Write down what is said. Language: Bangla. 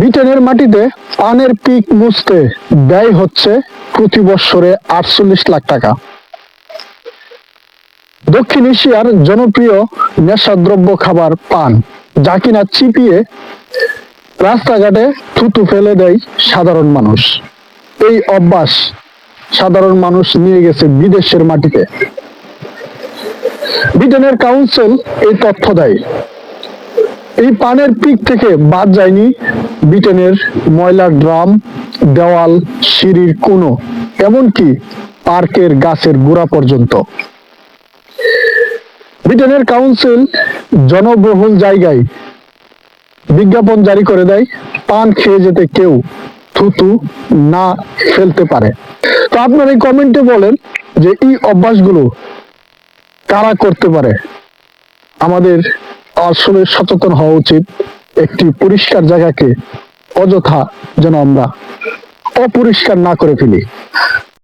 ব্রিটেনের মাটিতে পানের পিক মুছতে ব্যয় হচ্ছে প্রতি বৎসরে আটচল্লিশ লাখ টাকা। দক্ষিণ এশিয়ার জনপ্রিয় নেশাদ্রব্য খাবার পান, যা কিনা চিপিয়ে রাস্তাঘাটে থুতু ফেলে দেয় সাধারণ মানুষ। এই অভ্যাস সাধারণ মানুষ নিয়ে গেছে বিদেশের মাটিতে। ব্রিটেনের কাউন্সিল এই তথ্য দেয়। এই পানের পিক থেকে বাদ যায়নি ব্রিটেনের ময়লার ড্রাম, দেওয়াল, সিঁড়ির কোনো এমনকি পার্কের গাছের গোড়া পর্যন্ত। ব্রিটেনের কাউন্সিল জনবহুল জায়গায় বিজ্ঞাপন জারি করে দেয়, পান খেয়ে যেতে কেউ থুতু না ফেলতে পারে। তো আপনারা এই কমেন্টে বলেন যে এই অভ্যাসগুলো কারা করতে পারে? আমাদের আসলে সচেতন হওয়া উচিত। একটি পরিষ্কার জায়গাকে অযথা যেন আমরা অপরিষ্কার না করে ফেলি।